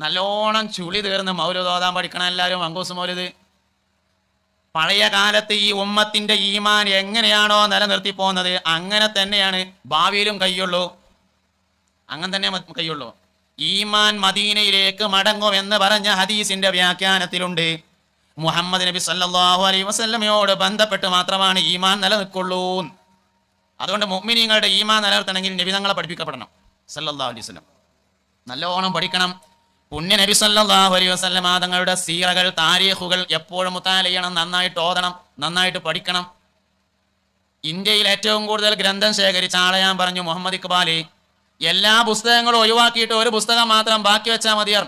നല്ലോണം ചുളി തീർന്ന് മൗലൂദ് ഓതാൻ പഠിക്കണം എല്ലാവരും അങ്കൂസ് മൗലൂദ്. പഴയ കാലത്ത് ഈ ഉമ്മത്തിന്റെ ഈമാൻ എങ്ങനെയാണോ നിലനിർത്തി പോകുന്നത് അങ്ങനെ തന്നെയാണ് ഭാവിയിലും കയ്യുള്ളൂ അങ്ങനെ തന്നെ കൈയുള്ളൂ. ഈമാൻ മദീനയിലേക്ക് മടങ്ങും എന്ന് പറഞ്ഞ ഹദീസിന്റെ വ്യാഖ്യാനത്തിലുണ്ട്. മുഹമ്മദ് നബി സല്ലാഹു അലൈ വസല്ലമയോട് ബന്ധപ്പെട്ട് മാത്രമാണ് ഈമാൻ നിലനിൽക്കുള്ളൂ. അതുകൊണ്ട് മുഅ്മിനീങ്ങളുടെ ഈമാൻ നിലനിർത്തണമെങ്കിൽ നബി തങ്ങളെ പഠിപ്പിക്കപ്പെടണം. സല്ലാ അലൈഹി നല്ലോണം പഠിക്കണം. പുണ്യ നബി സല്ലല്ലാഹു അലൈഹി വസല്ലമ തങ്ങളുടെ സീറകൾ താരീഖുകൾ എപ്പോഴും മുത്താല നന്നായിട്ട് ഓതണം നന്നായിട്ട് പഠിക്കണം. ഇന്ത്യയിൽ ഏറ്റവും കൂടുതൽ ഗ്രന്ഥം ശേഖരിച്ച ആളെ ഞാൻ പറഞ്ഞു മുഹമ്മദ് ഇക്ബാലി. എല്ലാ പുസ്തകങ്ങളും ഒഴിവാക്കിയിട്ട് ഒരു പുസ്തകം മാത്രം ബാക്കി വെച്ചാൽ മതിയർ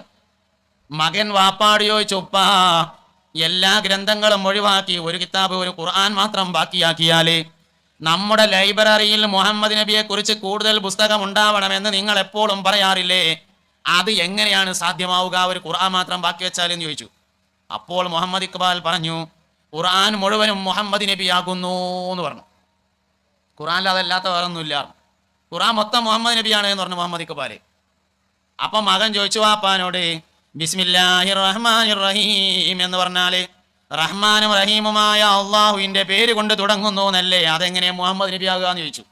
മകൻ വാപ്പാടിയോ ചുപ്പ എല്ലാ ഗ്രന്ഥങ്ങളും ഒഴിവാക്കി ഒരു കിതാബ് ഒരു ഖുർആൻ മാത്രം ബാക്കിയാക്കിയാലേ നമ്മുടെ ലൈബ്രറിയിൽ മുഹമ്മദ് നബിയെ കുറിച്ച് കൂടുതൽ പുസ്തകം ഉണ്ടാവണമെന്ന് നിങ്ങൾ എപ്പോഴും പറയാറില്ലേ? അത് എങ്ങനെയാണ് സാധ്യമാവുക? ഒരു ഖുർആൻ മാത്രം ബാക്കി വെച്ചാലെന്ന് ചോദിച്ചു. അപ്പോൾ മുഹമ്മദ് ഇക്ബാൽ പറഞ്ഞു ഖുർആൻ മുഴുവനും മുഹമ്മദ് നബിയാകുന്നു എന്ന് പറഞ്ഞു. ഖുർആനിൽ അതല്ലാത്ത വേറെ ഒന്നുമില്ല ഖുർആൻ മൊത്തം മുഹമ്മദ് നബിയാണ് എന്ന് പറഞ്ഞു മുഹമ്മദ് ഇക്ബാൽ അപ്പം മകൻ ചോദിച്ചു വാപ്പാനോട് ബിസ്മില്ലാഹിർ റഹ്മാനിർ റഹീം എന്ന് പറഞ്ഞാൽ റഹ്മാനും റഹീമുമായ അള്ളാഹുവിന്റെ പേര് കൊണ്ട് തുടങ്ങുന്നു എന്നല്ലേ? അതെങ്ങനെ മുഹമ്മദ് നബി ആകുക എന്ന് ചോദിച്ചു.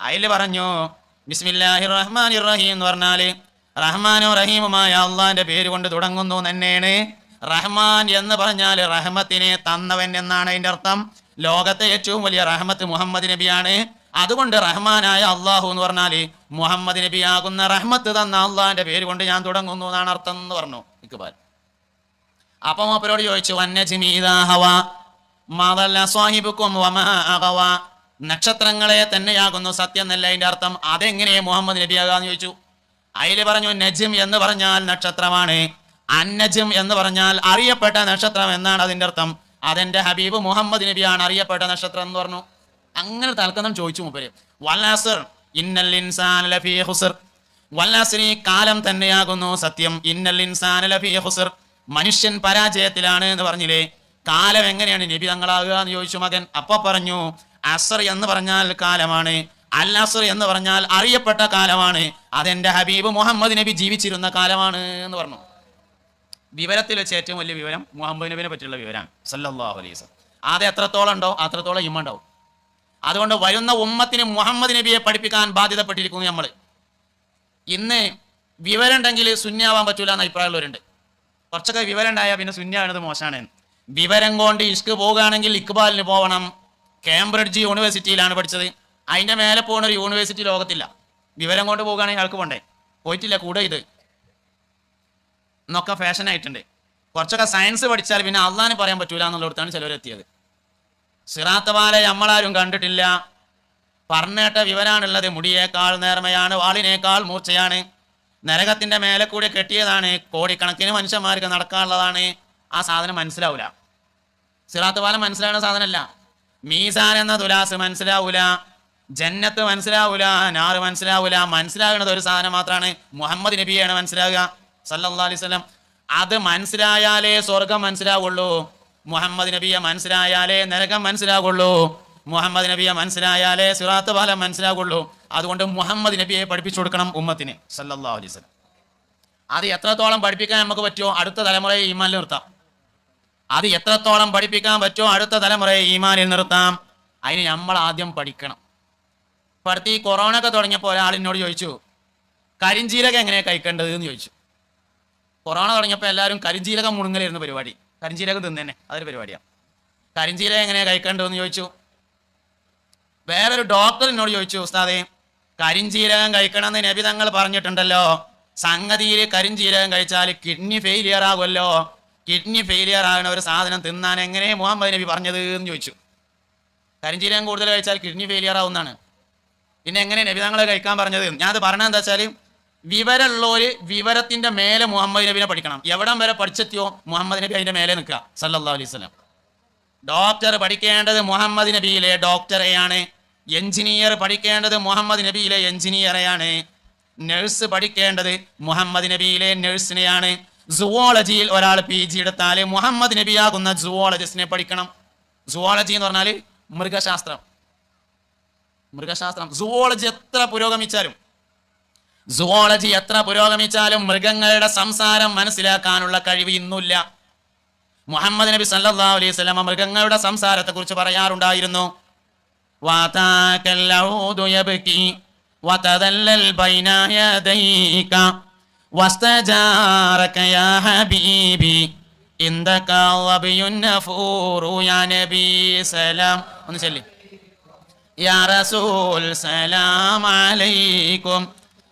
അതിൽ പറഞ്ഞു ബിസ്മില്ലാഹിർ റഹ്മാനിർ റഹീം എന്ന് പറഞ്ഞാൽ റഹ്മാനും റഹീമുമായ അള്ളാന്റെ പേര് കൊണ്ട് തുടങ്ങുന്നു തന്നെയാണ്. റഹ്മാൻ എന്ന് പറഞ്ഞാൽ റഹ്മത്തിനെ തന്നവൻ എന്നാണ് അതിന്റെ അർത്ഥം. ലോകത്തെ ഏറ്റവും വലിയ റഹ്മത്ത് മുഹമ്മദ് നബിയാണ്. അതുകൊണ്ട് റഹ്മാനായ അള്ളാഹു എന്ന് പറഞ്ഞാൽ മുഹമ്മദ് നബി ആകുന്ന റഹ്മത്ത് തന്ന അള്ളാന്റെ പേര് കൊണ്ട് ഞാൻ തുടങ്ങുന്നു എന്നാണ് അർത്ഥം എന്ന് പറഞ്ഞു. ഇക്ബാൽ. അപ്പൊ മൂപ്പരോട് ചോദിച്ചു വന്യജിമീതാഹവ നക്ഷത്രങ്ങളെ തന്നെയാകുന്നു സത്യം എന്നല്ല അതിന്റെ അർത്ഥം. അതെങ്ങനെ മുഹമ്മദ് നബിയാകാന്ന് ചോദിച്ചു. അതിൽ പറഞ്ഞു നജിം എന്ന് പറഞ്ഞാൽ നക്ഷത്രമാണ്. അന്നജിം എന്ന് പറഞ്ഞാൽ അറിയപ്പെട്ട നക്ഷത്രം എന്നാണ് അതിന്റെ അർത്ഥം. അതെന്റെ ഹബീബ് മുഹമ്മദ് നബിയാണ് അറിയപ്പെട്ട നക്ഷത്രം എന്ന് പറഞ്ഞു. അങ്ങനെ തൽക്കനം ചോദിച്ചു മുപ്പര്. വല്ലാസർ ഇന്നൽ ലഫീ കാലം തന്നെയാകുന്നു സത്യം. ഇന്നൽ ഇൻസാൻ ലഫീ ഖുസ്ർ. മനുഷ്യൻ പരാജയത്തിലാണ് എന്ന് പറഞ്ഞില്ലേ? കാലം എങ്ങനെയാണ് നബി തങ്ങളാകുക എന്ന് ചോദിച്ചു മകൻ. അപ്പൊ പറഞ്ഞു അസർ എന്ന് പറഞ്ഞാൽ കാലമാണ്. അൽ അസർ എന്ന് പറഞ്ഞാൽ അറിയപ്പെട്ട കാലമാണ്. അതെന്റെ ഹബീബ് മുഹമ്മദ് നബി ജീവിച്ചിരുന്ന കാലമാണ് എന്ന് പറഞ്ഞു. വിവരത്തിൽ വെച്ച് ഏറ്റവും വലിയ വിവരം മുഹമ്മദ് നബിനെ പറ്റിയുള്ള വിവരമാണ്. സല്ലല്ലാഹു അലൈഹി വസല്ലം. അത് എത്രത്തോളം ഉണ്ടോ അത്രത്തോളം ഇമ്മ ഉണ്ടാവും. അതുകൊണ്ട് വരുന്ന ഉമ്മത്തിന് മുഹമ്മദ് നബിയെ പഠിപ്പിക്കാൻ ബാധ്യതപ്പെട്ടിരിക്കുന്നു നമ്മൾ ഇന്ന് വിവരം ഉണ്ടെങ്കിൽ ശൂന്യാവാൻ പറ്റൂല എന്ന അഭിപ്രായമുള്ളവരുണ്ട്. കുറച്ചൊക്കെ വിവരം ഉണ്ടായാൽ പിന്നെ ശൂന്യാവുന്നത് മോശമാണ്. വിവരം കൊണ്ട് ഇഷ്ക് പോകുകയാണെങ്കിൽ ഇക്ബാലിന് പോകണം കേംബ്രിഡ്ജ് യൂണിവേഴ്സിറ്റിയിലാണ് പഠിച്ചത്. അതിന്റെ മേലെ പോകുന്ന ഒരു യൂണിവേഴ്സിറ്റി ലോകത്തില്ല. വിവരം കൊണ്ട് പോകുകയാണെങ്കിൽ ആൾക്ക് പോണ്ടേ? പോയിട്ടില്ല കൂടെ ഇത്. എന്നൊക്കെ ഫാഷൻ ആയിട്ടുണ്ട്. കുറച്ചൊക്കെ സയൻസ് പഠിച്ചാൽ പിന്നെ അള്ളാന് പറയാൻ പറ്റൂല എന്നുള്ളിടത്താണ് ചിലവരെത്തിയത് സിറാത്തവാലെ നമ്മളാരും കണ്ടിട്ടില്ല. പറഞ്ഞേട്ട വിവരാണുള്ളത്. മുടിയേക്കാൾ നേർമയാണ് വാളിനേക്കാൾ മൂർച്ചയാണ്. നരകത്തിന്റെ മേലെ കൂടി കെട്ടിയതാണ്. കോടിക്കണക്കിന് മനുഷ്യന്മാർക്ക് നടക്കാനുള്ളതാണ്. ആ സാധനം മനസ്സിലാവൂല. സിറാത്ത് പാലം മനസ്സിലാവുന്ന സാധനമല്ല. മീസാൻ എന്ന തുലാസ് മനസ്സിലാവൂല. ജന്നത്ത് മനസ്സിലാവൂല നാറ് മനസ്സിലാവൂല മനസ്സിലാകുന്നത് ഒരു സാധനം മാത്രമാണ് മുഹമ്മദ് നബിയാണ് മനസ്സിലാവുക. സല്ലല്ലാ അലൈഹി അത് മനസ്സിലായാലേ സ്വർഗം മനസ്സിലാവുള്ളൂ. മുഹമ്മദ് നബിയെ മനസ്സിലായാലേ നരകം മനസ്സിലാവുള്ളൂ. മുഹമ്മദ് നബിയെ മനസ്സിലായാലേ സിറാത്ത് പാലം മനസ്സിലാവുള്ളൂ. അതുകൊണ്ട് മുഹമ്മദ് നബിയെ പഠിപ്പിച്ചു കൊടുക്കണം ഉമ്മത്തിന്. സല്ലല്ലാഹു അലൈഹി അത് എത്രത്തോളം പഠിപ്പിക്കാൻ നമുക്ക് പറ്റുമോ? അടുത്ത തലമുറയെ ഈമാനിൽ നിർത്താം. അത് എത്രത്തോളം പഠിപ്പിക്കാൻ പറ്റുമോ? അടുത്ത തലമുറയെ ഈമാനിൽ നിർത്താം. അതിന് നമ്മൾ ആദ്യം പഠിക്കണം. ഇപ്പൊ ഈ കൊറോണ ഒക്കെ തുടങ്ങിയപ്പോൾ ഒരാളിനോട് ചോദിച്ചു കരിഞ്ചീരകം എങ്ങനെയാണ് കഴിക്കേണ്ടത് എന്ന് ചോദിച്ചു. കൊറോണ തുടങ്ങിയപ്പോൾ എല്ലാവരും കരിഞ്ചീരകം മുണുങ്ങലായിരുന്നു പരിപാടി. കരിഞ്ചീരകം തിന്നെ അതൊരു പരിപാടിയാണ് കരിഞ്ചീരകം എങ്ങനെയാണ് കഴിക്കേണ്ടതെന്ന് ചോദിച്ചു. വേറൊരു ഡോക്ടർ എന്നോട് ചോദിച്ചു ഉസ്താദേ കരിഞ്ചീരകം കഴിക്കണമെന്ന് നബി തങ്ങൾ പറഞ്ഞിട്ടുണ്ടല്ലോ. സംഗതിയിൽ കരിഞ്ചീരകം കഴിച്ചാൽ കിഡ്നി ഫെയിലിയർ ആകുമല്ലോ. കിഡ്നി ഫെയിലിയർ ആകുന്ന ഒരു സാധനം തിന്നാൻ എങ്ങനെ മുഹമ്മദ് നബി പറഞ്ഞത് എന്ന് ചോദിച്ചു. കരിഞ്ചീരകം കൂടുതൽ കഴിച്ചാൽ കിഡ്നി ഫെയിലിയർ ആവുന്നതാണ്. പിന്നെ എങ്ങനെ നബി തങ്ങളെ കഴിക്കാൻ പറഞ്ഞത്? ഞാനത് പറഞ്ഞത് എന്താ വെച്ചാൽ വിവരമുള്ളവര് വിവരത്തിന്റെ മേലെ മുഹമ്മദ് നബിനെ പഠിക്കണം. എവിടം വരെ പഠിച്ചെത്തിയോ മുഹമ്മദ് നബി അതിന്റെ മേലെ നിൽക്കുക. സല്ലാ അലൈഹി സ്വലം ഡോക്ടർ പഠിക്കേണ്ടത് മുഹമ്മദ് നബിയിലെ ഡോക്ടറെയാണ് എഞ്ചിനീയർ പഠിക്കേണ്ടത് മുഹമ്മദ് നബിയിലെ എഞ്ചിനീയറെയാണ് നഴ്സ് പഠിക്കേണ്ടത് മുഹമ്മദ് നബിയിലെ നഴ്സിനെയാണ് സുവോളജിയിൽ ഒരാൾ പി ജി എടുത്താൽ മുഹമ്മദ് നബിയാകുന്ന സുവോളജിസ്റ്റിനെ പഠിക്കണം. സുവോളജി എന്ന് പറഞ്ഞാൽ മൃഗശാസ്ത്രം. മൃഗശാസ്ത്രം. സുവോളജി എത്ര പുരോഗമിച്ചാലും സുവോളജി എത്ര പുരോഗമിച്ചാലും മൃഗങ്ങളുടെ സംസാരം മനസ്സിലാക്കാനുള്ള കഴിവ് ഇന്നില്ല മുഹമ്മദ് നബി സല്ലാ അലൈഹി വസല്ലം മൃഗങ്ങളുടെ സംസാരത്തെ കുറിച്ച് പറയാറുണ്ടായിരുന്നു ഒന്ന് ചൊല്ലി. يا رسول سلام عليكم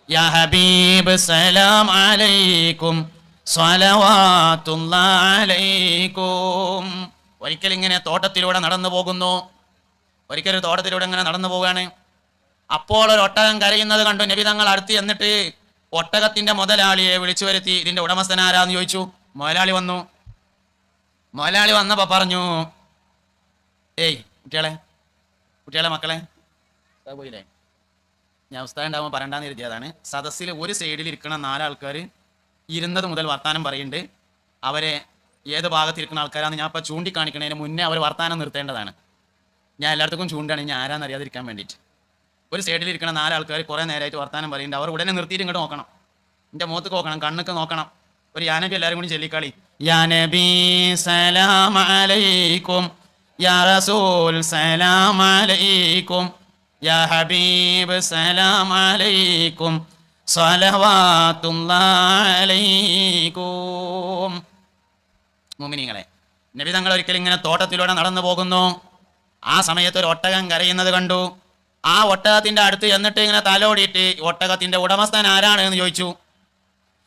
يا حبيب سلام عليكم صلوات الله عليكم ഒരിക്കൽ ഇങ്ങനെ തോട്ടത്തിലൂടെ നടന്നു പോകുന്നു ഒരിക്കൽ ഒരു തോട്ടത്തിലൂടെ ഇങ്ങനെ നടന്നു പോവുകയാണ് അപ്പോൾ ഒരു ഒട്ടകം കരയുന്നത് കണ്ടു നബി തങ്ങൾ അടുത്ത് എന്നിട്ട് ഒട്ടകത്തിന്റെ മുതലാളിയെ വിളിച്ചു വരുത്തി ഇതിന്റെ ഉടമസ്ഥൻ ആരാന്ന് ചോദിച്ചു മുതലാളി വന്നു മുതലാളി വന്നപ്പോ പറഞ്ഞു ഏയ് കുട്ടികളെ കുട്ടികളെ മക്കളെ. പോയില്ലേ? ഞാൻ ഉസ്താദ് ഉണ്ടാകുമ്പോൾ പറയണ്ടെന്ന് കരുതിയതാണ് സദസ്സിൽ ഒരു സൈഡിൽ ഇരിക്കുന്ന നാലാൾക്കാർ ഇരുന്നത് മുതൽ വർത്താനം പറയുന്നുണ്ട് അവരെ ഏത് ഭാഗത്തിരിക്കുന്ന ആൾക്കാരാന്ന് ഞാൻ ഇപ്പോൾ ചൂണ്ടിക്കാണിക്കണതിന് മുന്നേ അവർ വർത്താനം നിർത്തേണ്ടതാണ്. ഞാൻ എല്ലായിടത്തും ചൂണ്ടാണ്. ഞാൻ ആരാന്ന് അറിയാതിരിക്കാൻ വേണ്ടിയിട്ട് ഒരു സൈഡിൽ ഇരിക്കുന്ന നാലാൾക്കാർ കുറേ നേരമായിട്ട് വർത്താനം പറയുന്നുണ്ട് അവർ ഉടനെ നിർത്തിയിട്ട് ഇങ്ങോട്ട് നോക്കണം. എന്റെ മുഖത്ത് നോക്കണം കണ്ണൊക്കെ നോക്കണം. ഒരു യാനബി എല്ലാവരും കൂടി ചൊല്ലിക്കളി. യാനബി സലാം അലൈക്കും യാ റസൂൽ يا حبيب യാ ഹബീബ് صلوات الله സ്വലവാത്തുല്ലാലൈക്കും മുമിനിങ്ങളെ നബി തങ്ങൾ ഒരിക്കൽ ഇങ്ങനെ തോട്ടത്തിലൂടെ നടന്നു പോകുന്നു. ആ സമയത്ത് ഒരു ഒട്ടകം കരയുന്നത് കണ്ടു. ആ ഒട്ടകത്തിന്റെ അടുത്ത് എന്നിട്ട് ഇങ്ങനെ തലോടിയിട്ട് ഒട്ടകത്തിന്റെ ഉടമസ്ഥൻ ആരാണ്? എന്ന് ചോദിച്ചു.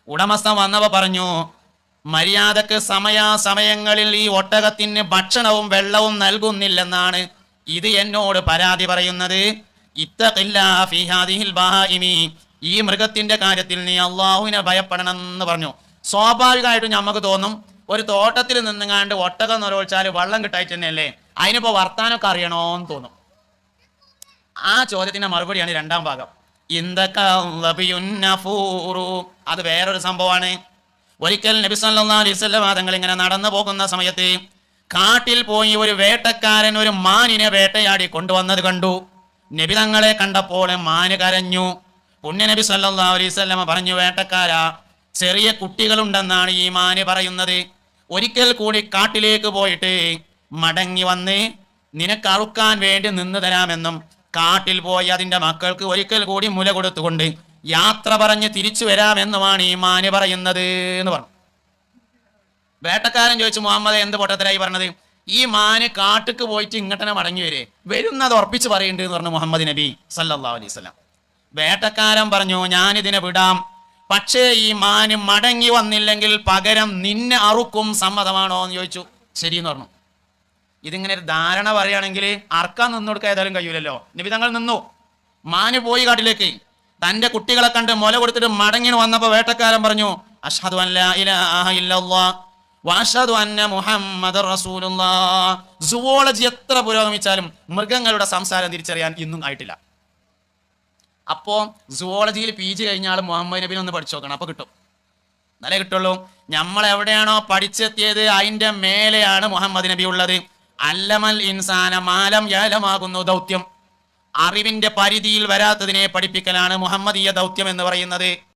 ഉടമസ്ഥൻ വന്നവ പറഞ്ഞു മര്യാദയ്ക്ക് സമയാസമയങ്ങളിൽ ഈ ഒട്ടകത്തിന് ഭക്ഷണവും വെള്ളവും നൽകുന്നില്ലെന്നാണ് ഇത് എന്നോട് പരാതി പറയുന്നത്. ഈ മൃഗത്തിന്റെ കാര്യത്തിൽ നീ അള്ളാഹുവിനെ ഭയപ്പെടണം എന്ന് പറഞ്ഞു. സ്വാഭാവികമായിട്ടും നമുക്ക് തോന്നും ഒരു തോട്ടത്തിൽ നിന്നുങ്ങാണ്ട് ഒട്ടകം നിറവച്ചാൽ വെള്ളം കിട്ടായിട്ട് തന്നെയല്ലേ? അതിനിപ്പോ വർത്താനൊക്കെ അറിയണോന്ന് തോന്നും. ആ ചോദ്യത്തിന്റെ മറുപടിയാണ് രണ്ടാം ഭാഗം. അത് വേറൊരു സംഭവമാണ്. ഒരിക്കൽ നബി സല്ലാ അലൈഹി വസല്ലം തങ്ങൾ ഇങ്ങനെ നടന്നു പോകുന്ന സമയത്ത് കാട്ടിൽ പോയി ഒരു വേട്ടക്കാരൻ ഒരു മാനിനെ വേട്ടയാടി കൊണ്ടുവന്നത് കണ്ടു. നബി തങ്ങളെ കണ്ടപ്പോൾ മാന് കരഞ്ഞു. പുണ്യ നബി സല്ലാ അലൈഹി വസല്ലം പറഞ്ഞു വേട്ടക്കാരാ ചെറിയ കുട്ടികളുണ്ടെന്നാണ് ഈ മാന് പറയുന്നത്. ഒരിക്കൽ കൂടി കാട്ടിലേക്ക് പോയിട്ട് മടങ്ങി വന്ന് നിനക്ക് അറുക്കാൻ വേണ്ടി നിന്ന് തരാമെന്നും കാട്ടിൽ പോയി അതിന്റെ മക്കൾക്ക് ഒരിക്കൽ കൂടി മുല കൊടുത്തുകൊണ്ട് യാത്ര പറഞ്ഞ് തിരിച്ചു വരാമെന്നുമാണ് ഈ മാന് പറയുന്നത് എന്ന് പറഞ്ഞു. വേട്ടക്കാരൻ ചോദിച്ചു മുഹമ്മദ് എന്ത് പൊട്ടത്തിലായി പറഞ്ഞത്? ഈ മാന് കാട്ടുക്ക് പോയിട്ട് ഇങ്ങോട്ടനെ മടങ്ങി വരെ. വരുന്നത് ഉറപ്പിച്ച് പറയുന്നുണ്ട് എന്ന് പറഞ്ഞു മുഹമ്മദ് നബി സല്ലാ അലൈഹി വേട്ടക്കാരൻ പറഞ്ഞു ഞാനിതിനെ വിടാം. പക്ഷേ ഈ മാന് മടങ്ങി വന്നില്ലെങ്കിൽ പകരം നിന്നെ അറുക്കും സമ്മതമാണോ? എന്ന് ചോദിച്ചു. ശരി എന്ന് പറഞ്ഞു. ഇതിങ്ങനെ ഒരു ധാരണ പറയുകയാണെങ്കിൽ അർക്കാൻ നിന്നു കൊടുക്കാൻ ഏതായാലും കഴിയൂലല്ലോ. നബി തങ്ങൾ നിന്നു. മാന് പോയി കാട്ടിലേക്ക്. തന്റെ കുട്ടികളെ കണ്ട് മുല കൊടുത്തിട്ട് മടങ്ങി വന്നപ്പോൾ വേട്ടക്കാരൻ പറഞ്ഞു വഅഷ്ഹദു അന്ന മുഹമ്മദ് സുവോളജി എത്ര പുരോഗമിച്ചാലും മൃഗങ്ങളുടെ സംസാരം തിരിച്ചറിയാൻ ഇന്നും ആയിട്ടില്ല. അപ്പോ സുവോളജിയിൽ പി ജി കഴിഞ്ഞ മുഹമ്മദ് നബിൻ ഒന്ന് പഠിച്ചു നോക്കണം അപ്പൊ കിട്ടും. എന്നാലേ കിട്ടുള്ളൂ. നമ്മൾ എവിടെയാണോ പഠിച്ചെത്തിയത് അതിന്റെ മേലെയാണ് മുഹമ്മദ് നബി ഉള്ളത്. അല്ലമൽ ഇൻസാന മാലം ഏലമാകുന്നു ദൗത്യം. അറിവിന്റെ പരിധിയിൽ വരാത്തതിനെ പഠിപ്പിക്കലാണ് മുഹമ്മദീയ ദൗത്യം എന്ന് പറയുന്നത്.